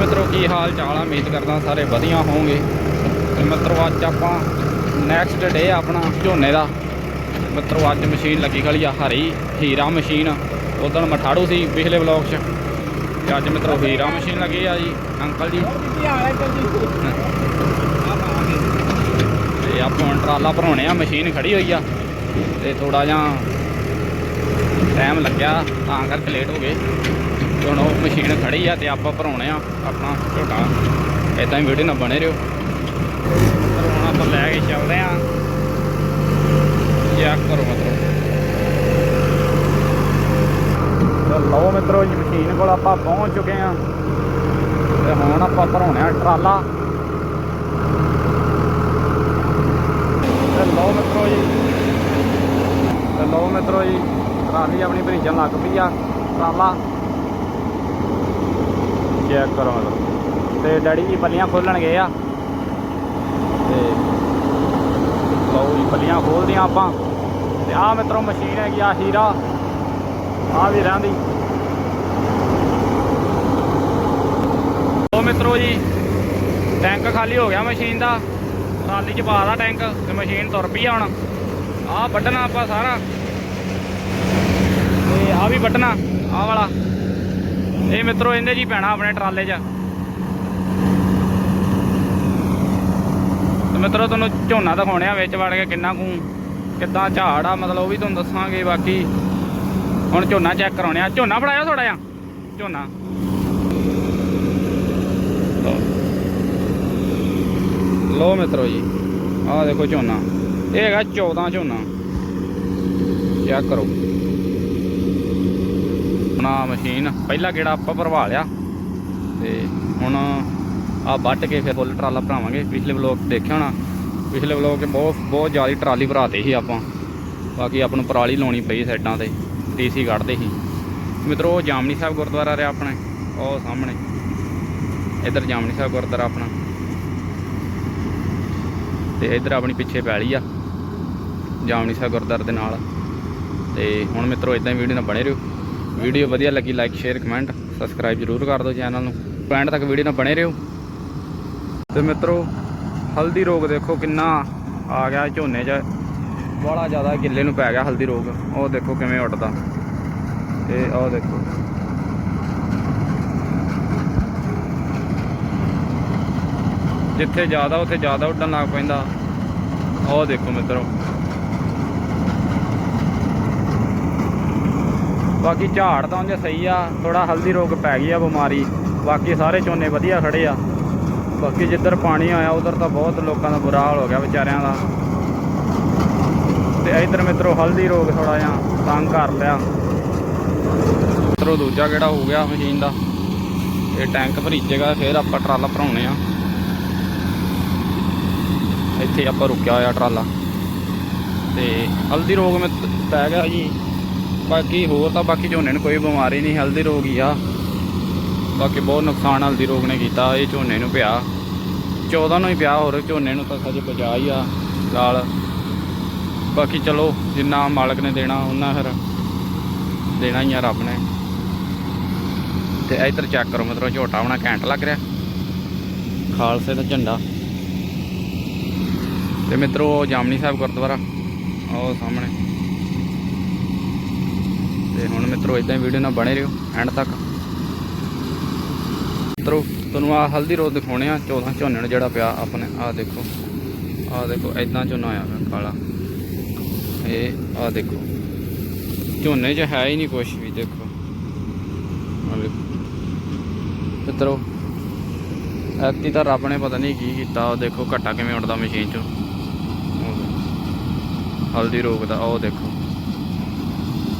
ਮਿੱਤਰੋ, ਕੀ ਹਾਲ ਚਾਲ ਆ? ਉਮੀਦ ਕਰਦਾ ਸਾਰੇ ਵਧੀਆ ਹੋਵੋਗੇ। ਤੇ ਮਿੱਤਰੋ, ਅੱਜ ਆਪਾਂ ਨੈਕਸਟ ਡੇ ਆਪਣਾ ਝੋਨੇ ਦਾ। ਤੇ ਮਿੱਤਰੋ, ਅੱਜ ਮਸ਼ੀਨ ਲੱਗੀ ਖੜੀ ਆ, ਹਰੀ ਹੀਰਾ ਮਸ਼ੀਨ। ਉਦੋਂ ਮਠਾੜੂ ਸੀ ਪਿਛਲੇ ਵਲੌਗ 'ਚ। ਤੇ ਅੱਜ ਮਿੱਤਰੋ, ਹੀਰਾ ਮਸ਼ੀਨ ਲੱਗੀ ਆ ਜੀ, ਅੰਕਲ ਜੀ। ਤੇ ਆਪਾਂ ਹੁਣ ਟਰਾਲਾ ਭਰਾਉਣੇ ਆ, ਮਸ਼ੀਨ ਖੜੀ ਹੋਈ ਆ। ਤੇ ਥੋੜਾ ਜਿਹਾ ਟਾਈਮ ਲੱਗਿਆ, ਤਾਂ ਕਰਕੇ ਲੇਟ ਹੋ ਗਏ। ਹੁਣ ਉਹ ਮਸ਼ੀਨ ਖੜੀ ਆ ਤੇ ਆਪਾਂ ਭਰਾਉਣੇ ਆ ਆਪਣਾ ਝੋਟਾ। ਇਦਾਂ ਹੀ ਵੀਡੀਓ ਨਾਲ ਬਣੇ ਰਹੋ। ਪਰ ਹੁਣ ਆਪਾਂ ਲੈ ਕੇ ਚੱਲਦੇ ਆ। ਚੈੱਕ ਕਰੋ ਮਤਲਬ ਲਓ ਮਿੱਤਰੋ ਜੀ, ਮਸ਼ੀਨ ਕੋਲ ਆਪਾਂ ਪਹੁੰਚ ਚੁੱਕੇ ਆ। ਤੇ ਹੁਣ ਆਪਾਂ ਭਰਾਉਣੇ ਆ ਟਰਾਲਾ। ਤੇ ਲਓ ਮਿੱਤਰੋ ਜੀ। ਤੇ ਲਓ ਮਿੱਤਰੋ ਜੀ, ਟਰਾਲੀ ਆਪਣੀ ਭਰੀਜਣ ਲੱਗ ਪਈ ਆ, ਟਰਾਲਾ। ਚੈੱਕ ਕਰੋ ਮਤਲਬ ਤੇ ਡੈਡੀ ਜੀ ਪੱਲੀਆਂ ਖੋਲਣ ਗਏ ਆ। ਤੇ ਲਓ ਜੀ, ਪੱਲੀਆਂ ਖੋਲਦੀਆਂ ਆਪਾਂ। ਤੇ ਆਹ ਮਿੱਤਰੋ ਮਸ਼ੀਨ ਹੈਗੀ ਆ ਹੀਰਾ ਆ ਵੀ ਰਹਿੰਦੀ। ਲਓ ਮਿੱਤਰੋ ਜੀ, ਟੈਂਕ ਖਾਲੀ ਹੋ ਗਿਆ ਮਸ਼ੀਨ ਦਾ। ਟਰਾਲੀ 'ਚ ਪਾ ਦਾ ਟੈਂਕ, ਤੇ ਮਸ਼ੀਨ ਤੁਰ ਪਈ ਆ ਹੁਣ। ਆਹ ਵੱਢਣਾ ਆਪਾਂ ਸਾਰਾ। ਤੇ ਆ ਵੀ ਵੱਢਣਾ, ਆਹ ਵਾਲਾ। ਇਹ ਮਿੱਤਰੋ, ਇਹਨੇ ਜੀ ਪੈਣਾ ਆਪਣੇ ਟਰਾਲੇ 'ਚ। ਤੇ ਮਿੱਤਰੋ, ਤੁਹਾਨੂੰ ਝੋਨਾ ਦਿਖਾਉਣੇ ਆ, ਵਿੱਚ ਵੜ ਕੇ ਕਿੰਨਾ ਕੁ ਕਿੱਦਾਂ ਝਾੜ ਆ, ਮਤਲਬ ਉਹ ਵੀ ਤੁਹਾਨੂੰ ਦੱਸਾਂਗੇ, ਬਾਕੀ ਹੁਣ ਝੋਨਾ ਚੈੱਕ ਕਰਾਉਣੇ ਆ। ਝੋਨਾ ਫੜਾਇਆ ਥੋੜਾ ਜਿਹਾ। ਝੋਨਾ। ਲਓ। ਲਓ ਮਿੱਤਰੋ ਜੀ, ਆਹ ਦੇਖੋ ਝੋਨਾ। ਇਹ ਹੈਗਾ 14 ਝੋਨਾ। ਚੈੱਕ ਕਰੋ। ਆਪਣਾ ਮਸ਼ੀਨ, ਪਹਿਲਾ ਕਿਹੜਾ ਆਪਾਂ ਭਰਵਾ ਲਿਆ। ਤੇ ਹੁਣ ਆ ਵੱਢ ਕੇ ਫਿਰ ਫੁੱਲ ਟਰਾਲਾ ਭਰਾਵਾਂਗੇ। ਪਿਛਲੇ ਵਲੋਗ ਦੇਖਿਆ ਹੋਣਾ? ਪਿਛਲੇ ਵਲੋਗ 'ਚ ਬਹੁਤ ਬਹੁਤ ਜ਼ਿਆਦਾ ਟਰਾਲੀ ਭਰਾਤੇ ਸੀ ਆਪਾਂ। ਬਾਕੀ ਆਪਾਂ ਨੂੰ ਪਰਾਲੀ ਲਾਉਣੀ ਪਈ ਸਾਈਡਾਂ ਤੇ ਟੀਸੀ ਕੱਢਦੇ ਸੀ। ਮਿੱਤਰੋ ਉਹ ਜਾਮਨੀ ਸਾਹਿਬ ਗੁਰਦੁਆਰਾ ਰਿਹਾ ਆਪਣੇ। ਉਹ ਸਾਹਮਣੇ। ਇੱਧਰ ਜਾਮਨੀ ਸਾਹਿਬ ਗੁਰਦੁਆਰਾ ਆਪਣਾ। ਤੇ ਇੱਧਰ ਆਪਣੀ ਪਿੱਛੇ ਪੈਲੀ ਆ, ਜਾਮਨੀ ਸਾਹਿਬ ਗੁਰਦੁਆਰੇ ਦੇ ਨਾਲ। ਤੇ ਹੁਣ ਮਿੱਤਰੋ ਇਦਾਂ ਹੀ ਵੀਡੀਓ ਨਾਲ ਬਣੇ ਰਹੋ। ਵੀਡੀਓ ਵਧੀਆ ਲੱਗੀ ਲਾਈਕ ਸ਼ੇਅਰ ਕਮੈਂਟ ਸਬਸਕ੍ਰਾਈਬ ਜਰੂਰ ਕਰ ਦਿਓ ਚੈਨਲ ਨੂੰ। ਪੈਂਡ ਤੱਕ ਵੀਡੀਓ ਨਾਲ ਬਣੇ ਰਹੋ। ਤੇ ਮਿੱਤਰੋ, ਹਲਦੀ ਰੋਗ ਦੇਖੋ ਕਿੰਨਾ ਆ ਗਿਆ, ਝੋਨੇ 'ਚ ਬੜਾ ਜ਼ਿਆਦਾ ਗਿੱਲੇ ਨੂੰ ਪੈ ਗਿਆ ਹਲਦੀ ਰੋਗ। ਉਹ ਦੇਖੋ ਕਿਵੇਂ ਉੱਡਦਾ। ਤੇ ਉਹ ਦੇਖੋ। ਜਿੱਥੇ ਜ਼ਿਆਦਾ, ਉੱਥੇ ਜ਼ਿਆਦਾ ਉੱਡਣ ਲੱਗ ਪੈਂਦਾ। ਉਹ ਦੇਖੋ ਮਿੱਤਰੋ। ਬਾਕੀ ਝਾੜ ਤਾਂ ਉਂਝ ਸਹੀ ਆ ਥੋੜਾ ਹਲਦੀ ਰੋਗ ਪੈ ਗਈ ਆ ਬਿਮਾਰੀ, ਬਾਕੀ ਸਾਰੇ ਝੋਨੇ ਵਧੀਆ ਖੜੇ ਆ। ਬਾਕੀ ਜਿੱਧਰ ਪਾਣੀ ਆਇਆ, ਉਧਰ ਤਾਂ ਬਹੁਤ ਲੋਕਾਂ ਦਾ ਬੁਰਾ ਹਾਲ ਹੋ ਗਿਆ ਵਿਚਾਰਿਆਂ ਦਾ। ਤੇ ਇਧਰ ਮਿੱਤਰੋ, ਹਲਦੀ ਰੋਗ ਥੋੜਾ ਜਿਹਾ ਤੰਗ ਕਰ ਲਿਆ। ਮਿੱਤਰੋ, ਦੂਜਾ ਕਿਹੜਾ ਹੋ ਗਿਆ ਮਸ਼ੀਨ ਦਾ। ਇਹ ਟੈਂਕ ਭਰੀਜੇਗਾ, ਫਿਰ ਆਪਾਂ ਟਰਾਲਾ ਭਰਾਉਣੇ ਆ। ਇੱਥੇ ਆਪਾਂ ਰੁਕਿਆ ਹੋਇਆ ਟਰਾਲਾ। ਤੇ ਹਲਦੀ ਰੋਗ ਮੇ ਪੈ ਗਿਆ ਜੀ। ਬਾਕੀ ਹੋਰ ਤਾਂ ਬਾਕੀ ਝੋਨੇ ਨੂੰ ਕੋਈ ਬਿਮਾਰੀ ਨਹੀਂ ਹਲਦੀ ਰੋਗ ਹੀ ਆ। ਬਾਕੀ ਬਹੁਤ ਨੁਕਸਾਨ ਹਲਦੀ ਰੋਗ ਨੇ ਕੀਤਾ, ਇਹ ਝੋਨੇ ਨੂੰ ਪਿਆ। 14 ਨੂੰ ਹੀ ਪਿਆ, ਹੋਰ ਝੋਨੇ ਨੂੰ ਤਾਂ ਸਜੇ ਬਚਾ ਹੀ ਆ ਲਾਲ ਬਾਕੀ ਚਲੋ, ਜਿੰਨਾ ਮਾਲਕ ਨੇ ਦੇਣਾ, ਉਹਨਾਂ ਫਿਰ ਦੇਣਾ ਹੀ ਆ ਰੱਬ ਨੇ। ਤੇ ਇੱਧਰ ਚੈੱਕ ਕਰੋ ਮਤਲਬ ਝੋਟਾ ਹੋਣਾ ਘੈਂਟ ਲੱਗ ਰਿਹਾ। ਖਾਲਸੇ ਦਾ ਝੰਡਾ। ਤੇ ਮਿੱਤਰੋ ਜਾਮਨੀ ਸਾਹਿਬ ਗੁਰਦੁਆਰਾ, ਉਹ ਸਾਹਮਣੇ। ਤੇ ਹੁਣ ਮਿੱਤਰੋ ਇਦਾਂ ਵੀਡੀਓ ਨਾਲ ਬਣੇ ਰਹੋ ਐਂਡ ਤੱਕ। ਮਿੱਤਰੋ, ਤੁਹਾਨੂੰ ਆ ਹਲਦੀ ਰੋਜ਼ ਦਿਖਾਉਣੇ ਆ 14 ਝੋਨੇ ਨੂੰ ਜਿਹੜਾ ਪਿਆ ਆਪਣੇ ਆ ਦੇਖੋ ਆ ਦੇਖੋ ਇਦਾਂ ਝੋਨਾ ਆਇਆ ਹੋਇਆ ਕਾਲਾ। ਇਹ ਆ ਦੇਖੋ, ਝੋਨੇ 'ਚ ਹੈ ਹੀ ਨਹੀਂ ਕੁਝ ਵੀ, ਦੇਖੋ। ਆ ਵੇਖੋ ਮਿੱਤਰੋ ਐਕਤੀ ਤਾਂ ਰੱਬ ਨੇ ਪਤਾ ਨਹੀਂ ਕੀ ਕੀਤਾ ਉਹ ਦੇਖੋ, ਘੱਟਾ ਕਿਵੇਂ ਉੱਡਦਾ ਮਸ਼ੀਨ 'ਚੋਂ। ਹਲਦੀ ਰੋਗ ਦਾ ਉਹ ਦੇਖੋ।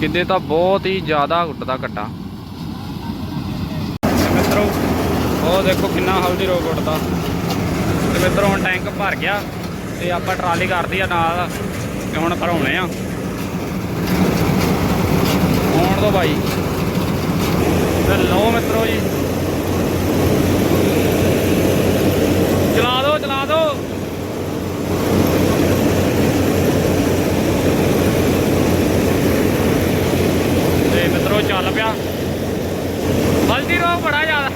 ਕਿਤੇ ਤਾਂ ਬਹੁਤ ਹੀ ਜ਼ਿਆਦਾ ਉੱਡਦਾ ਕੱਟਾ ਤੇ ਮਿੱਤਰੋ, ਉਹ ਦੇਖੋ ਕਿੰਨਾ ਹਲਦੀ ਰੋਗ ਉੱਡਦਾ ਤੇ ਮਿੱਤਰੋ, ਹੁਣ ਟੈਂਕ ਭਰ ਗਿਆ ਤੇ ਆਪਾਂ ਟਰਾਲੀ ਕਰਦੀ ਆ ਨਾਲ ਤੇ ਹੁਣ ਭਰਾਉਣੇ ਆ। ਆਉਣ ਦੋ ਭਾਈ ਤੇ ਲਓ ਮਿੱਤਰੋ ਜੀ। ਅੱਗੋਂ ਚੱਲ ਪਿਆ। ਹਲਦੀ ਰੋ ਬੜਾ ਜ਼ਿਆਦਾ।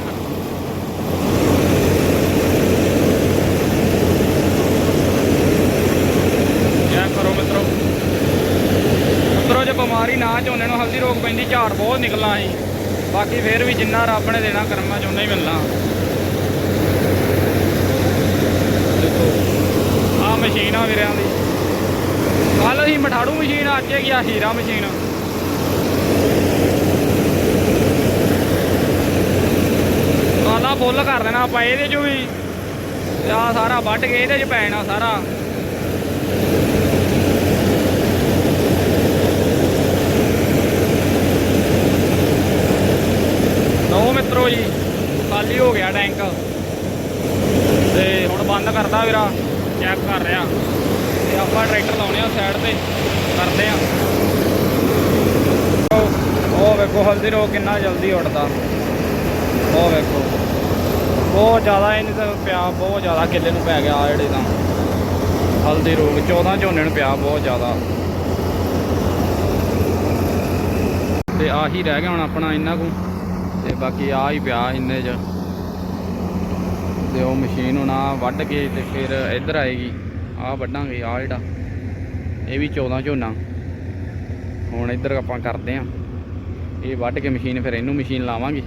ਯਾ ਕਰੋ ਮਿੱਤਰੋ। ਮਿੱਤਰੋ, ਜੇ ਬਿਮਾਰੀ ਨਾ ਝੋਨੇ ਨੂੰ ਹਲਦੀ ਰੋਗ ਪੈਂਦੀ, ਝਾੜ ਬਹੁਤ ਨਿਕਲਣਾ ਸੀ। ਬਾਕੀ ਫੇਰ ਵੀ ਜਿੰਨਾ ਰੱਬ ਨੇ ਦੇਣਾ, ਕਰਮਾਂ ਚੋਂ ਹੀ ਮਿਲਣਾ। ਆ ਮਸ਼ੀਨ ਆ ਵੀਰਿਆਂ ਦੀ। ਕੱਲ ਅਸੀਂ ਮਠਾੜੂ ਮਸ਼ੀਨ, ਅੱਜ ਗਿਆ ਹੀਰਾ ਮਸ਼ੀਨ। ਫੁੱਲ ਕਰ ਦੇਣਾ ਆਪਾਂ ਇਹਦੇ ਚੋਂ ਵੀ। ਤੇ ਆ ਸਾਰਾ ਵੱਢ ਕੇ ਇਹਦੇ ਚ ਪੈਣਾ ਸਾਰਾ। ਲਓ ਮਿੱਤਰੋ ਜੀ, ਖਾਲੀ ਹੋ ਗਿਆ ਟੈਂਕ। ਤੇ ਹੁਣ ਬੰਦ ਕਰਦਾ ਵੀਰਾ ਚੈੱਕ ਕਰ ਰਿਹਾ। ਤੇ ਆਪਾਂ ਟਰੈਕਟਰ ਲਾਉਣੇ ਆ ਸਾਈਡ ਤੇ, ਕਰਦੇ ਆ। ਉਹ- ਉਹ ਵੇਖੋ ਹਲਦੀ ਰੋ ਕਿੰਨਾ ਜਲਦੀ ਉੱਡਦਾ। ਉਹ ਵੇਖੋ। ਬਹੁਤ ਜ਼ਿਆਦਾ ਇਹਨੇ ਤਾਂ ਪਿਆ, ਬਹੁਤ ਜ਼ਿਆਦਾ ਕਿੱਲੇ ਨੂੰ ਪੈ ਗਿਆ ਆ ਜਿਹੜੇ ਤਾਂ। ਹਲਦੀ ਰੋਗ 14 ਝੋਨੇ ਨੂੰ ਪਿਆ ਬਹੁਤ ਜ਼ਿਆਦਾ। ਤੇ ਆਹੀ ਰਹਿ ਗਿਆ ਹੁਣ ਆਪਣਾ ਇੰਨਾ ਕੁ। ਤੇ ਬਾਕੀ ਆ ਹੀ ਪਿਆ ਇੰਨੇ ਚ। ਤੇ ਉਹ ਮਸ਼ੀਨ ਹੁਣ ਆ ਵੱਢ ਕੇ ਤੇ ਫਿਰ ਇੱਧਰ ਆਏਗੀ। ਆ ਵੱਢਾਂਗੇ ਆ ਜਿਹੜਾ। ਇਹ ਵੀ 14 ਝੋਨਾ। ਹੁਣ ਇੱਧਰ ਆਪਾਂ ਕਰਦੇ ਆ। ਇਹ ਵੱਢ ਕੇ ਮਸ਼ੀਨ, ਫਿਰ ਇਹਨੂੰ ਮਸ਼ੀਨ ਲਾਵਾਂਗੇ।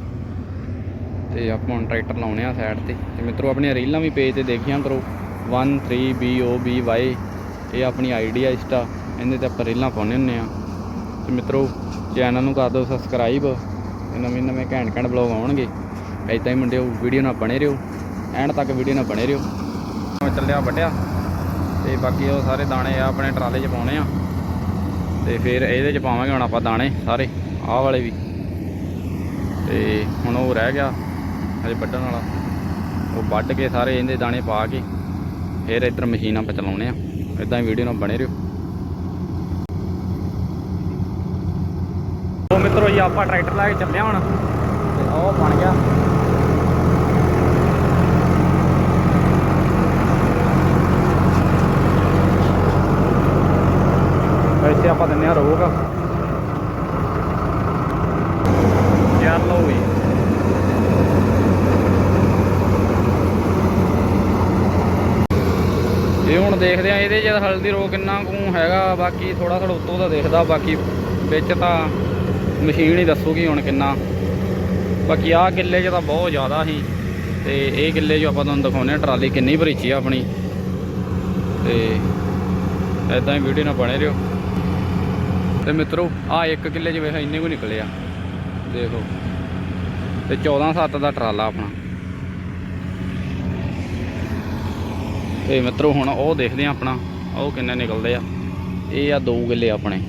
ਤੇ ਆਪਾਂ ਹੁਣ ਟਰੈਕਟਰ ਲਾਉਣੇ ਆ ਸਾਈਡ ਤੇ। ਤੇ ਮਿੱਤਰੋ, ਆਪਣੀਆਂ ਰੀਲਾਂ ਵੀ ਪੇਜ ਤੇ ਦੇਖਿਆ ਕਰੋ। 13BOBY ਇਹ ਆਪਣੀ ਆਈਡੀ ਆ ਇੰਸਟਾ ਇਹਦੇ ਤੇ ਆਪਾਂ ਰੀਲਾਂ ਪਾਉਂਦੇ ਹੁੰਨੇ ਆ। ਤੇ ਮਿੱਤਰੋ ਚੈਨਲ ਨੂੰ ਕਰ ਦਿਓ ਸਬਸਕ੍ਰਾਈਬ ਤੇ ਨਵੇਂ ਨਵੇਂ ਘੈਂਟ ਘੈਂਟ ਬਲੌਗ ਆਉਣਗੇ। ਐਦਾਂ ਹੀ ਮੁੰਡਿਓ ਵੀਡੀਓ ਨਾਲ ਬਣੇ ਰਹੋ। ਐਂਡ ਤੱਕ ਵੀਡੀਓ ਨਾਲ ਬਣੇ ਰਹੋ। ਮੈਂ ਚੱਲਿਆ ਵੱਢਿਆ। ਤੇ ਬਾਕੀ ਉਹ ਸਾਰੇ ਦਾਣੇ ਆ ਆਪਣੇ ਟਰਾਲੇ 'ਚ ਪਾਉਣੇ ਆ। ਤੇ ਫਿਰ ਇਹਦੇ 'ਚ ਪਾਵਾਂਗੇ ਹੁਣ ਆਪਾਂ ਦਾਣੇ ਸਾਰੇ, ਆਹ ਵਾਲੇ ਵੀ। ਤੇ ਹੁਣ ਉਹ ਰਹਿ ਗਿਆ। ਹਜੇ ਵੱਢਣ ਵਾਲਾ। ਉਹ ਵੱਢ ਕੇ ਸਾਰੇ ਇਹਦੇ ਦਾਣੇ ਪਾ ਕੇ ਫਿਰ ਇੱਧਰ ਮਸ਼ੀਨ ਆਪਾਂ ਚਲਾਉਣੇ ਆ ਇਦਾਂ ਹੀ ਵੀਡੀਓ ਨਾਲ ਬਣੇ ਰਹੋ। ਉਹ ਮਿੱਤਰੋ ਜੀ, ਆਪਾਂ ਟਰੈਕਟਰ ਲੈ ਕੇ ਚੱਲੇ ਹਾਂ ਹੁਣ। ਤੇ ਉਹ ਬਣ ਗਿਆ। ਇੱਥੇ ਆਪਾਂ ਦਿੰਨੇ ਆ ਰੋਗ ਲਓ ਵੀ ਇਹ ਹੁਣ ਦੇਖਦੇ ਆ ਇਹਦੇ 'ਚ ਹਲਦੀ ਰੋ ਕਿੰਨਾ ਕੁ ਹੈਗਾ, ਬਾਕੀ ਥੋੜਾ ਥੋੜਾ ਉੱਤੋਂ ਦਾ ਦੇਖਦਾ, ਬਾਕੀ ਵਿੱਚ ਤਾਂ ਮਸ਼ੀਨ ਹੀ ਦੱਸੂਗੀ ਹੁਣ ਕਿੰਨਾ। ਬਾਕੀ ਆਹ ਕਿੱਲੇ 'ਚ ਤਾਂ ਬਹੁਤ ਜ਼ਿਆਦਾ ਸੀ, ਤੇ ਇਹ ਕਿੱਲੇ 'ਚ ਆਪਾਂ ਤੁਹਾਨੂੰ ਦਿਖਾਉਂਦੇ ਆ ਟਰਾਲੀ ਕਿੰਨੀ ਭਰੀਚੀ ਆ ਆਪਣੀ। ਤੇ ਐਦਾਂ ਹੀ ਵੀਡੀਓ ਨਾਲ ਬਣੇ ਰਹੋ। ਤੇ ਮਿੱਤਰੋ ਆ ਇੱਕ ਕਿੱਲੇ 'ਚ ਵੇਖ, ਇੰਨੇ ਕੋ ਨਿਕਲੇ ਆ। ਦੇਖੋ। ਤੇ 14 7 ਦਾ ਟਰਾਲਾ ਆਪਣਾ। ਤੇ ਮਿੱਤਰੋ ਹੁਣ ਉਹ ਦੇਖਦੇ ਆ ਆਪਣਾ, ਉਹ ਕਿੰਨੇ ਨਿਕਲਦੇ ਆ। ਇਹ ਆ ਦੋ ਕਿੱਲੇ ਆਪਣੇ,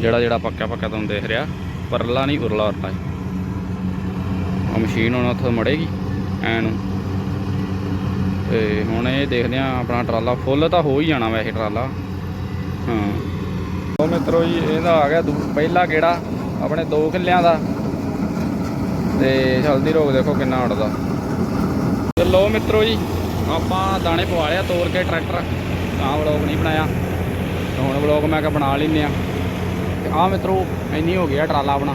ਜਿਹੜਾ ਜਿਹੜਾ ਪੱਕਾ ਪੱਕਾ ਤੁਹਾਨੂੰ ਦੇਖ ਰਿਹਾ, ਪਰਲਾ ਨਹੀਂ, ਉਰਲਾ ਉਰਲਾ ਆ ਮਸ਼ੀਨ ਹੁਣ ਉੱਥੇ ਮੜੇਗੀ ਐ ਨੂੰ ਤੇ ਹੁਣ ਇਹ ਦੇਖਦੇ ਆ ਆਪਣਾ ਟਰਾਲਾ ਫੁੱਲ ਤਾਂ ਹੋ ਹੀ ਜਾਣਾ ਵੈਸੇ ਟਰਾਲਾ। ਹਾਂ। ਉਹ ਮਿੱਤਰੋ ਜੀ, ਇਹਦਾ ਆ ਗਿਆ ਦੂ- ਪਹਿਲਾ ਕਿਹੜਾ? ਆਪਣੇ ਦੋ ਕਿੱਲਿਆਂ ਦਾ। ਤੇ ਹਲਦੀ ਰੋਕ ਦੇਖੋ ਕਿੰਨਾ ਉੱਡਦਾ। ਤੇ ਲੋ ਮਿੱਤਰੋ ਜੀ ਆਪਾਂ ਦਾਣੇ ਪਵਾ ਲਿਆ ਤੋੜ ਕੇ ਟਰੈਕਟਰ। ਤਾਂ ਵਲੌਗ ਨਹੀਂ ਬਣਾਇਆ। ਤੇ ਹੁਣ ਵਲੌਗ ਮੈਂ ਕਿਹਾ ਬਣਾ ਲੈਂਦੇ ਆ। ਤੇ ਆ ਮਿੱਤਰੋ, ਇੰਨੀ ਹੋ ਗਿਆ ਟਰਾਲਾ ਆਪਣਾ।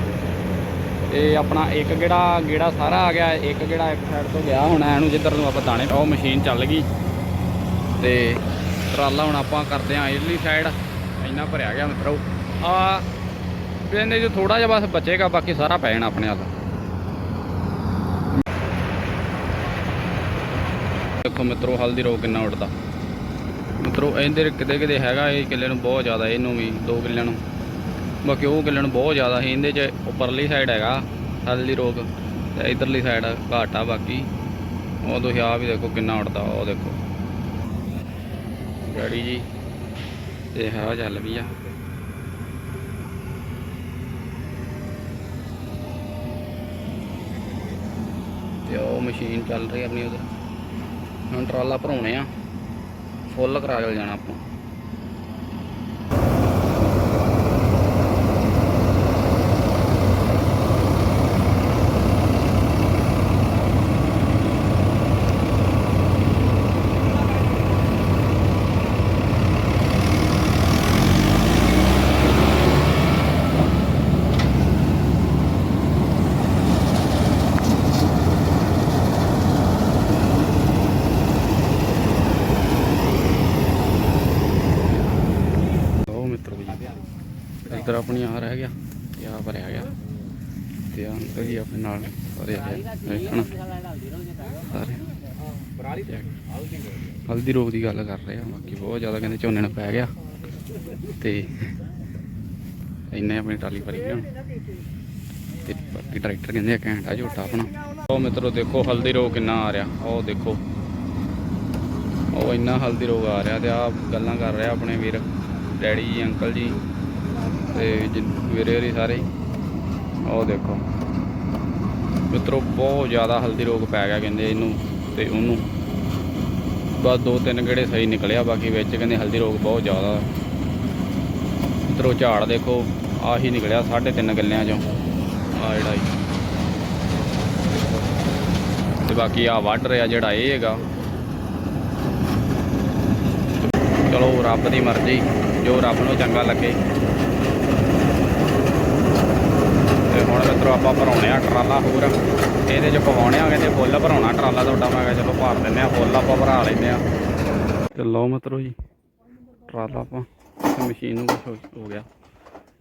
ਤੇ ਆਪਣਾ ਇੱਕ ਗੇੜਾ ਗੇੜਾ ਸਾਰਾ ਆ ਗਿਆ। ਇੱਕ ਗੇੜਾ ਇੱਕ ਸਾਈਡ ਤੋਂ ਗਿਆ। ਹੁਣ ਐਨੂੰ ਜਿੱਧਰ ਨੂੰ ਆਪਾਂ ਦਾਣੇ ਉਹ ਮਸ਼ੀਨ ਚੱਲ ਗਈ। ਤੇ ਟਰਾਲਾ ਹੁਣ ਆਪਾਂ ਕਰਦੇ ਆ ਇਧਰਲੀ ਸਾਈਡ ਇੰਨਾ ਭਰਿਆ ਗਿਆ ਮਿੱਤਰੋ। ਆ ਇਹਨੇ ਜੋ ਥੋੜਾ ਜਿਹਾ ਬਸ ਬਚੇਗਾ, ਬਾਕੀ ਸਾਰਾ ਪੈ ਜਾਣਾ ਆਪਣੇ ਹੱਥ। ਦੇਖੋ ਮਿੱਤਰੋ, ਹਲਦੀ ਰੋ ਕਿੰਨਾ ਉੱਡਦਾ। ਮਿੱਤਰੋ, ਇਹਦੇ ਕਿਤੇ ਕਿਤੇ ਹੈਗਾ ਇਹ ਕਿੱਲੇ ਨੂੰ ਬਹੁਤ ਜ਼ਿਆਦਾ, ਇਹਨੂੰ ਵੀ ਦੋ ਕਿੱਲਿਆਂ ਨੂੰ। ਬਾਕੀ ਉਹ ਕਿੱਲੇ ਨੂੰ ਬਹੁਤ ਜ਼ਿਆਦਾ ਸੀ, ਇਹਦੇ 'ਚ ਉੱਪਰਲੀ ਸਾਈਡ ਹੈਗਾ, ਹਲਦੀ ਰੋਗ ਤੇ ਇਧਰਲੀ ਸਾਈਡ ਘਾਟ ਆ ਬਾਕੀ। ਉਹ ਤੁਸੀਂ ਆ ਵੀ ਦੇਖੋ ਕਿੰਨਾ ਉੱਡਦਾ, ਉਹ ਦੇਖੋ। ਗਾੜੀ ਜੀ ਤੇ ਹਵਾ ਚੱਲ ਵੀ ਆ। ਤੇ ਉਹ ਮਸ਼ੀਨ ਚੱਲ ਰਹੀ ਆਪਣੀ ਉਧਰ ਹੁਣ ਟਰਾਲਾ ਭਰਾਉਣੇ ਆ ਫੁੱਲ ਕਰਾ ਕੇ ਜਾਣਾ ਆਪਾਂ ਉਹ ਮਿੱਤਰੋ ਜੀ ਇੱਧਰ ਆਪਣੀ ਆ ਰਹਿ ਗਿਆ ਭਰਿਆ ਗਿਆ। ਤੇ ਆਹ ਅੰਕਲ ਜੀ ਆਪਣੇ ਨਾਲ ਸਾਰੇ ਆਏ ਵੇਖਣ ਸਾਰੇ। ਹਲਦੀ ਰੋਗ ਦੀ ਗੱਲ ਕਰ ਰਹੇ ਆ। ਬਾਕੀ ਬਹੁਤ ਜ਼ਿਆਦਾ ਕਹਿੰਦੇ ਝੋਨੇ ਨੂੰ ਪੈ ਗਿਆ। ਤੇ ਇੰਨੇ ਆਪਣੀ ਟਰਾਲੀ ਭਰੀ ਗਈ ਹੁਣ ਤੇ ਬਾਕੀ ਟਰੈਕਟਰ ਕਹਿੰਦੇ ਆ ਘੈਂਟਾ ਝੋਟਾ ਆਪਣਾ। ਉਹ ਮਿੱਤਰੋ, ਦੇਖੋ ਹਲਦੀ ਰੋਗ ਕਿੰਨਾ ਆ ਰਿਹਾ। ਉਹ ਦੇਖੋ। ਉਹ ਇੰਨਾ ਹਲਦੀ ਰੋਗ ਆ ਰਿਹਾ ਤੇ ਆ ਗੱਲਾਂ ਕਰ ਰਿਹਾ ਆਪਣੇ ਵੀਰ, ਡੈਡੀ ਜੀ, ਅੰਕਲ ਜੀ। ਤੇ ਜਿਨ- ਵੀਰੇ ਹੋਰੀ ਸਾਰੇ ਉਹ ਦੇਖੋ। ਮਿੱਤਰੋ, ਬਹੁਤ ਜ਼ਿਆਦਾ ਹਲਦੀ ਰੋਗ ਪੈ ਗਿਆ ਕਹਿੰਦੇ ਇਹਨੂੰ ਤੇ ਉਹਨੂੰ। ਬਸ ਦੋ ਤਿੰਨ ਗੇੜੇ ਸਹੀ ਨਿਕਲਿਆ, ਬਾਕੀ ਵਿੱਚ ਕਹਿੰਦੇ ਹਲਦੀ ਰੋਗ ਬਹੁਤ ਜ਼ਿਆਦਾ। ਮਿੱਤਰੋ, ਝਾੜ ਦੇਖੋ, ਆਹੀ ਨਿਕਲਿਆ 3.5 ਗੱਲਿਆਂ ਚੋਂ। ਆ ਜਿਹੜਾ ਈ। ਤੇ ਬਾਕੀ ਆ ਵੱਢ ਰਿਹਾ ਜਿਹੜਾ ਇਹ ਹੈਗਾ। ਚਲੋ, ਰੱਬ ਦੀ ਮਰਜ਼ੀ, ਜੋ ਰੱਬ ਨੂੰ ਚੰਗਾ ਲੱਗੇ ਤੇ ਹੁਣ ਮਿੱਤਰੋ ਆਪਾਂ ਭਰਾਉਣੇ ਆ ਟਰਾਲਾ ਹੋਰ। ਇਹਦੇ ਚ ਪਵਾਉਣੇ ਆ ਕਹਿੰਦੇ ਫੁੱਲ ਭਰਾਉਣਾ ਟਰਾਲਾ ਤੁਹਾਡਾ। ਮੈਂ ਕਿਹਾ ਚਲੋ ਭਰ ਦਿੰਦੇ ਆ, ਫੁੱਲ ਆਪਾਂ ਭਰਾ ਲੈਂਦੇ ਆ। ਤੇ ਲਓ ਮਿੱਤਰੋ ਜੀ, ਟਰਾਲਾ ਆਪਾਂ ਮਸ਼ੀਨ ਨੂੰ ਕੁਛ ਹੋ- ਗਿਆ।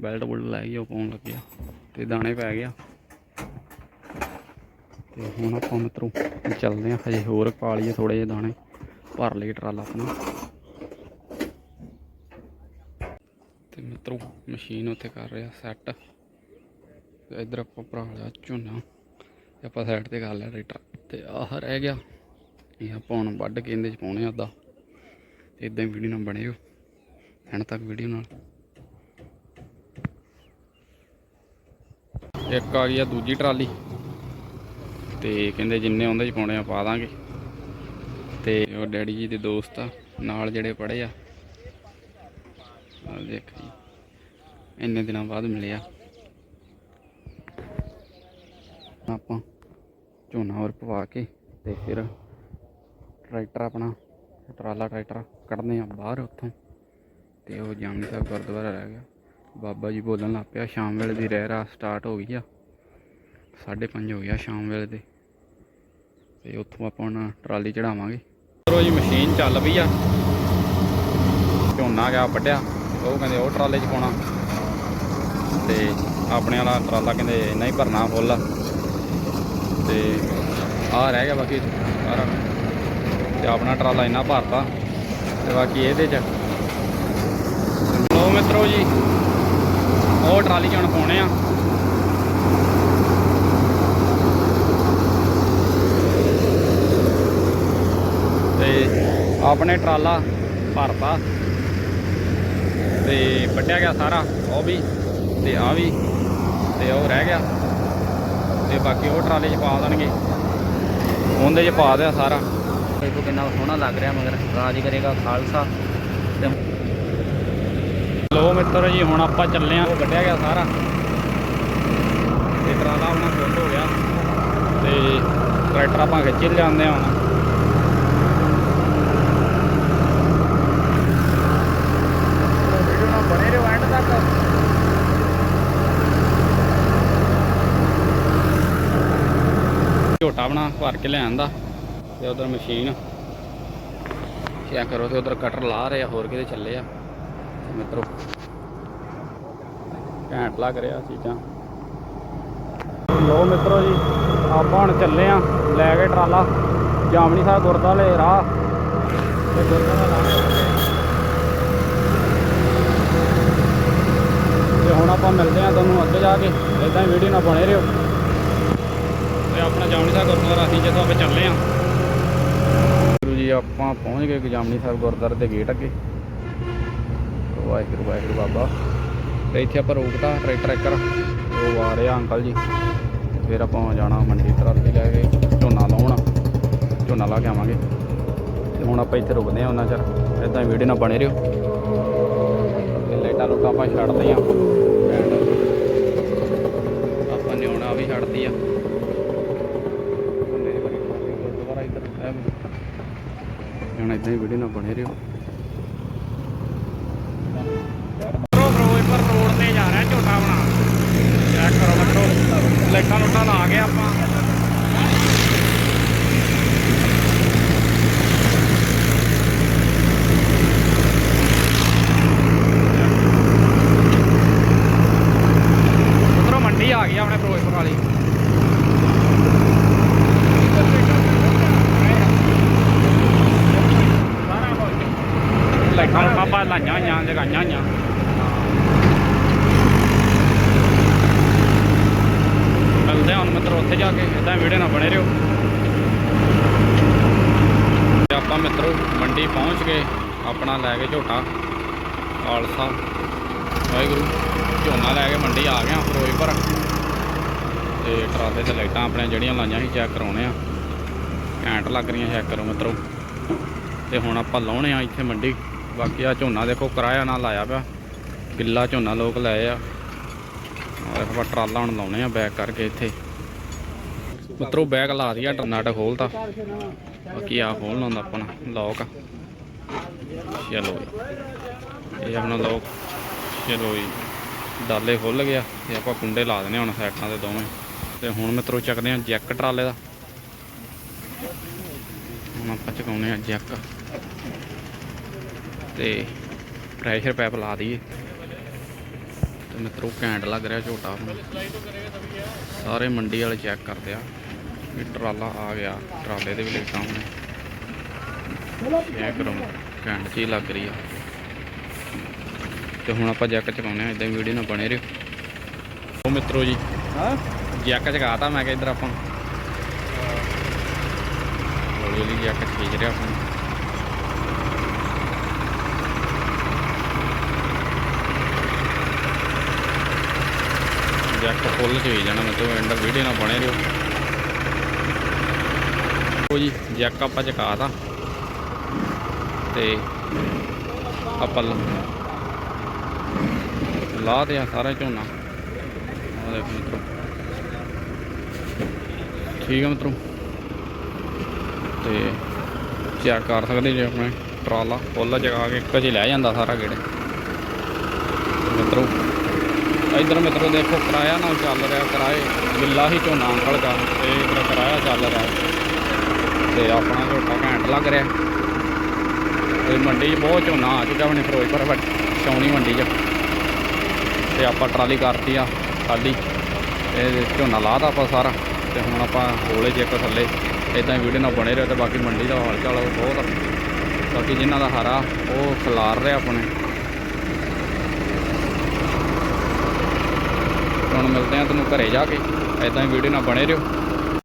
ਬੈਲਟ ਬੁਲਟ ਲੈ ਗਈ, ਉਹ ਪਾਉਣ ਲੱਗਿਆ ਤੇ ਦਾਣੇ ਪੈ ਗਿਆ ਤੇ ਹੁਣ ਆਪਾਂ ਮਿੱਤਰੋ ਚੱਲਦੇ ਆ, ਹਜੇ ਹੋਰ ਪਾ ਲਈਏ ਥੋੜੇ ਜਿਹੇ ਦਾਣੇ। ਭਰ ਲਈਏ ਟਰਾਲਾ ਆਪਣਾ। ਤੇ ਮਿੱਤਰੋ, ਮਸ਼ੀਨ ਉੱਥੇ ਕਰ ਰਿਹਾ, ਸੈੱਟ। ਇਧਰ ਆਪਾਂ ਭਰਾ ਲਿਆ ਝੋਨਾ। ਆਪਾਂ ਸਾਈਡ ਤੇ ਕਰ ਲਿਆ ਟਰੈਕਟਰ ਤੇ ਆਹ ਰਹਿ ਗਿਆ। ਇਹ ਆਪਾਂ ਹੁਣ ਵੱਢ ਕੇ ਇਹਦੇ ਚ ਪਾਉਣੇ ਆ ਅੱਧਾ। ਤੇ ਇਦਾਂ ਹੀ ਵੀਡੀਓ ਨਾਲ ਬਣਿਓ ਐਂਡ ਤੱਕ ਵੀਡੀਓ ਨਾਲ। ਇੱਕ ਆ ਗਈ ਆ ਦੂਜੀ ਟਰਾਲੀ। ਤੇ ਕਹਿੰਦੇ ਜਿੰਨੇ ਉਹਦੇ ਚ ਪਾਉਣੇ ਆ ਪਾ ਦਾਂਗੇ। ਤੇ ਉਹ ਡੈਡੀ ਜੀ ਦੇ ਦੋਸਤ ਆ, ਨਾਲ ਜਿਹੜੇ ਪੜੇ ਆ। ਆ ਦੇਖ ਇੰਨੇ ਦਿਨਾਂ ਬਾਅਦ ਮਿਲਿਆ। ਆਪਾਂ ਝੋਨਾ ਹੋਰ ਪਵਾ ਕੇ ਤੇ ਫਿਰ ਟਰੈਕਟਰ ਆਪਣਾ, ਟਰਾਲਾ ਟਰੈਕਟਰ ਕੱਢਦੇ ਆ ਬਾਹਰ ਉੱਥੋਂ ਤੇ ਉਹ ਜਾਮੀ ਸਾਹਿਬ ਗੁਰਦੁਆਰਾ ਰਹਿ ਗਿਆ। ਬਾਬਾ ਜੀ ਬੋਲਣ ਲੱਗ ਪਿਆ, ਸ਼ਾਮ ਵੇਲੇ ਦੀ ਰਹਿ ਰਾ ਸਟਾਰਟ ਹੋ ਗਈ ਆ। 5:30 ਹੋ ਗਿਆ ਸ਼ਾਮ ਵੇਲੇ ਦੇ। ਤੇ ਉੱਥੋਂ ਆਪਾਂ ਹੁਣ ਟਰਾਲੀ ਚੜਾਵਾਂਗੇ। ਚਲੋ ਜੀ, ਮਸ਼ੀਨ ਚੱਲ ਪਈ ਆ। ਝੋਨਾ ਗਿਆ ਵੱਢਿਆ, ਉਹ ਕਹਿੰਦੇ ਉਹ ਟਰਾਲੇ 'ਚ ਪਾਉਣਾ। ਤੇ ਆਪਣੇ ਵਾਲਾ ਟਰਾਲਾ ਕਹਿੰਦੇ ਨਹੀਂ ਭਰਨਾ ਫੁੱਲ। ਤੇ ਆਹ ਰਹਿ ਗਿਆ ਬਾਕੀ ਸਾਰਾ। ਤੇ ਆਪਣਾ ਟਰਾਲਾ ਇੰਨਾ ਭਰਤਾ ਤੇ ਬਾਕੀ ਇਹਦੇ 'ਚ। ਲੋ ਮਿੱਤਰੋ ਜੀ, ਉਹ ਟਰਾਲੀ 'ਚ ਹੁਣ ਪਾਉਣੇ ਆ। ਤੇ ਆਪਣੇ ਟਰਾਲਾ ਭਰਤਾ। ਤੇ ਵੱਢਿਆ ਗਿਆ ਸਾਰਾ, ਉਹ ਵੀ ਤੇ ਆ ਵੀ ਤੇ ਉਹ ਰਹਿ ਗਿਆ। ਤੇ ਬਾਕੀ ਉਹ ਟਰਾਲੇ 'ਚ ਪਾ ਦੇਣਗੇ। ਉਹਦੇ 'ਚ ਪਾ ਦਿਆ ਸਾਰਾ। ਦੇਖੋ ਕਿੰਨਾ ਸੋਹਣਾ ਲੱਗ ਰਿਹਾ ਮਗਰ। ਰਾਜ ਕਰੇਗਾ ਖਾਲਸਾ। ਤੇ ਲੋ ਮਿੱਤਰ ਜੀ, ਹੁਣ ਆਪਾਂ ਚੱਲੇ ਆਂ। ਉਹ ਕੱਢਿਆ ਗਿਆ ਸਾਰਾ। ਤੇ ਟਰਾਲਾ ਆਪਣਾ ਫੁੱਲ ਹੋ ਗਿਆ। ਤੇ ਟਰੈਕਟਰ ਆਪਾਂ ਖਿੱਚ ਹੀ ਲਿਆਉਂਦੇ ਆ ਹੁਣ ਵੀਡੀਓ ਨਾਲ ਬਣੇ ਰਹੋ ਐਂਡ ਤੱਕ ਝੋਟਾ ਬਣਾ, ਭਰ ਕੇ ਲੈਣ ਦਾ ਤੇ ਉਧਰ ਮਸ਼ੀਨ। ਚੈੱਕ ਕਰੋ ਤੇ ਉਧਰ ਕਟਰ ਲਾ ਰਹੇ ਆ, ਹੋਰ ਕਿਤੇ ਚੱਲੇ ਆ। ਤੇ ਮਿੱਤਰੋ, ਘੈਂਟ ਲੱਗ ਰਿਹਾ ਚੀਜ਼ਾਂ। ਲੋ ਮਿੱਤਰੋ ਜੀ, ਆਪਾਂ ਹੁਣ ਚੱਲੇ ਆ ਲੈ ਕੇ ਟਰਾਲਾ। ਜਾਮਣੀ ਸਾਹਿਬ ਗੁਰਦੁਆਰੇ ਰਾਹ। ਤੇ ਗੁਰਦੁਆਰਾ ਲਾ ਤੇ ਹੁਣ ਆਪਾਂ ਮਿਲਦੇ ਆ ਤੁਹਾਨੂੰ ਅੱਗੇ ਜਾ ਕੇ। ਇਦਾਂ ਹੀ ਵੀਡੀਓ ਨਾਲ ਬਣੇ ਰਹੋ। ਤੇ ਆਪਣਾ ਜਾਮਣੀ ਸਾਹਿਬ ਗੁਰਦੁਆਰਾ ਅਸੀਂ ਜਦੋਂ ਆਪਾਂ ਚੱਲੇ ਆਂ ਗੁਰੂ ਜੀ, ਆਪਾਂ ਪਹੁੰਚ ਗਏ ਜਾਮਣੀ ਸਾਹਿਬ ਗੁਰਦੁਆਰੇ ਦੇ ਗੇਟ ਅੱਗੇ। ਵਾਹਿਗੁਰੂ ਵਾਹਿਗੁਰੂ ਬਾਬਾ। ਤੇ ਇੱਥੇ ਆਪਾਂ ਰੋਕਤਾ ਟਰੈਕਟਰ ਇੱਕਰ ਉਹ ਆ ਰਿਹਾ ਅੰਕਲ ਜੀ। ਫਿਰ ਆਪਾਂ ਜਾਣਾ ਮੰਡੀ ਟਰਾਲੀ ਲੈ ਕੇ, ਝੋਨਾ ਲਾਉਣਾ। ਝੋਨਾ ਲਾ ਕੇ ਆਵਾਂਗੇ। ਤੇ ਹੁਣ ਆਪਾਂ ਇੱਥੇ ਰੁਕਦੇ ਆ ਉਹਨਾਂ ਚਿਰ। ਇਦਾਂ ਹੀ ਵੀਡੀਓ ਨਾਲ ਬਣੇ ਰਹੋ। ਤੇ ਲਾਈਟਾਂ ਲੂਟਾਂ ਆਪਾਂ ਛੱਡਦੇ ਆ ਆਪਾਂ ਨਿਉਣਾ ਵੀ ਛੱਡਦੀ ਆ ਗੁਰਦੁਆਰਾ ਇੱਧਰ ਹੈ ਹੁਣ ਇਦਾਂ ਹੀ ਵੀਡੀਓ ਨਾਲ ਬਣੇ ਰਹੋ। ਫਿਰੋਜ਼ਪੁਰ ਰੋਡ ਤੇ ਜਾ ਰਿਹਾ ਝੋਟਾ ਬਣਾ। ਚੈੱਕ ਕਰੋ ਮਿੱਤਰੋ ਲਾਈਟਾਂ ਲੁੱਟਾਂ ਲਾ ਕੇ ਆਪਾਂ। ਮਿੱਤਰੋ ਲਾਈਆਂ ਹੋਈਆਂ ਜਗਾਈਆਂ ਹੋਈਆਂ। ਮਿਲਦੇ ਹਾਂ ਹੁਣ ਮਿੱਤਰੋ ਉੱਥੇ ਜਾ ਕੇ ਇਦਾਂ ਵੀਡੀਓ ਨਾਲ ਬਣੇ ਰਹੋ। ਤੇ ਆਪਾਂ ਮਿੱਤਰੋ ਮੰਡੀ ਪਹੁੰਚ ਗਏ, ਆਪਣਾ ਲੈ ਕੇ ਝੋਟਾ, ਖਾਲਸਾ, ਵਾਹਿਗੁਰੂ। ਝੋਨਾ ਲੈ ਕੇ ਮੰਡੀ ਆ ਗਿਆ ਫਿਰੋਜ਼ਪੁਰ। ਤੇ ਟਰਾਲੇ ਤੇ ਲਾਈਟਾਂ ਆਪਣੇ ਜਿਹੜੀਆਂ ਲਾਈਆਂ ਸੀ ਚੈੱਕ ਕਰਾਉਣੇ ਆ। ਘੈਂਟ ਲੱਗ ਰਹੀਆਂ ਚੈੱਕ ਕਰੋ ਮਿੱਤਰੋ। ਤੇ ਹੁਣ ਆਪਾਂ ਲਾਉਣੇ ਆ ਇੱਥੇ ਮੰਡੀ। ਬਾਕੀ ਆ ਝੋਨਾ ਦੇਖੋ ਕਿਰਾਇਆ ਨਾਲ ਲਾਇਆ ਪਿਆ। ਕਿੱਲਾ ਝੋਨਾ ਲੋਕ ਲਏ ਆ। ਆਹ ਦੇਖੋ ਟਰਾਲਾ ਹੁਣ ਲਾਉਣੇ ਆ ਬੈਕ ਕਰਕੇ ਇੱਥੇ। ਮਿੱਤਰੋ ਬੈਗ ਲਾ ਦਿਆ ਨਟ ਖੋਲਤਾ। ਬਾਕੀ ਆ ਖੋਲਣਾ ਲਾਉਂਦਾ ਆਪਣਾ ਲੋਕ ਚਲੋ ਜੀ। ਇਹ ਆਪਣਾ ਲੋਕ ਚਲੋ ਜੀ। ਡਾਲੇ ਖੁੱਲ ਗਿਆ ਤੇ ਆਪਾਂ ਕੁੰਡੇ ਲਾ ਦਿੰਦੇ ਹਾਂ ਹੁਣ ਸਾਈਡਾਂ ਤੇ ਦੋਵੇਂ। ਤੇ ਹੁਣ ਮਿੱਤਰੋ ਚੱਕਦੇ ਹਾਂ ਜੈਕ ਟਰਾਲੇ ਦਾ। ਹੁਣ ਆਪਾਂ ਚਕਾਉਨੇ ਆ ਜੈਕ। ਤੇ ਪ੍ਰੈਸ਼ਰ ਪੈਪ ਲਾ ਦਈਏ। ਤੇ ਮਿੱਤਰੋ ਘੈਂਟ ਲੱਗ ਰਿਹਾ ਝੋਟਾ ਸਾਰੇ ਮੰਡੀ ਵਾਲੇ ਚੈੱਕ ਕਰਦੇ ਆ ਵੀ ਟਰਾਲਾ ਆ ਗਿਆ। ਟਰਾਲੇ ਦੇ ਵੀ ਲਾਈਟਾਂ ਹੁਣ ਚੈੱਕ ਕਰੋ ਘੈਂਟ ਚੀਜ਼ ਲੱਗ ਰਹੀ ਆ। ਤੇ ਹੁਣ ਆਪਾਂ ਜੈਕ ਚਕਾਉਨੇ ਆ ਇਦਾਂ ਵੀਡੀਓ ਨਾਲ ਬਣੇ ਰਹੋ। ਉਹ ਮਿੱਤਰੋ ਜੀ ਹਾਂ? ਜੈਕ ਚਕਾਤਾ ਮੈਂ ਕਿਹਾ ਇੱਧਰ ਆਪਾਂ। ਹੌਲੀ ਹੌਲੀ ਜੈਕ ਖੀਚ ਰਿਹਾ ਆਪਾਂ। ਜੈਕ ਫੁੱਲ ਚ ਹੋਈ ਜਾਣਾ, ਮੈਂ ਤੋਂ ਐਂਡ ਵੀਡੀਓ ਨਾਲ ਬਣੇ ਰਹੋ। ਉਹ ਜੀ ਜੈਕ ਆਪਾਂ ਚਕਾਤਾ ਤੇ। ਆਪਾਂ ਲ- ਲਾ ਤੇ ਸਾਰਾ ਝੋਨਾ। ਆ ਦੇਖੋ ਮਿੱਤਰੋ। ਠੀਕ ਆ ਮਿੱਤਰੋ। ਤੇ ਚੈੱਕ ਕਰ ਸਕਦੇ ਜੇ ਆਪਣੇ ਟਰਾਲਾ, ਫੁੱਲ ਜਗਾ ਕੇ ਇੱਕ 'ਚ ਲੈ ਜਾਂਦਾ ਸਾਰਾ ਗੇੜੇ। ਮਿੱਤਰੋ। ਇਧਰ ਮਿੱਤਰੋ ਦੇਖੋ, ਕਿਰਾਇਆ ਨਾਲ ਚੱਲ ਰਿਹਾ, ਕਿਰਾਏ ਗਿੱਲਾ ਹੀ ਝੋਨਾ ਅੰਕਲ ਦਾ, ਤੇ ਇਧਰ ਕਿਰਾਇਆ ਚੱਲ ਰਿਹਾ। ਤੇ ਆਪਣਾ ਝੋਟਾ ਘੈਂਟ ਲੱਗ ਰਿਹਾ। ਤੇ ਮੰਡੀ 'ਚ ਬਹੁਤ ਝੋਨਾ ਆ ਚੁੱਕਾ ਆਪਣੇ ਫਿਰੋਜ਼ਪੁਰ, ਬਟ ਛਾਉਣੀ ਮੰਡੀ 'ਚ। ਤੇ ਆਪਾਂ ਟਰਾਲੀ ਕਰਤੀ ਆ, ਖਾਲੀ। ਤੇ ਝੋਨਾ ਲਾਤਾ ਆਪਾਂ ਸਾਰਾ, ਤੇ ਹੁਣ ਆਪਾਂ ਹੋਲੇ ਜੇ ਇੱਕ ਥੱਲੇ। ਇਦਾਂ ਵੀਡੀਓ ਨਾਲ ਬਣੇ ਰਹੋ ਤੇ ਬਾਕੀ ਮੰਡੀ ਦਾ ਹਾਲ ਚਾਲ ਬਹੁਤ ਬਾਕੀ ਜਿਨ੍ਹਾਂ ਦਾ ਹਰਾ, ਉਹ ਖਿਲਾਰ ਰਿਹਾ ਆਪਣੇ। ਹੁਣ ਮਿਲਦੇ ਆ ਤੁਹਾਨੂੰ ਘਰੇ ਜਾ ਕੇ। ਇਦਾਂ ਹੀ ਵੀਡੀਓ ਨਾਲ ਬਣੇ ਰਹੋ।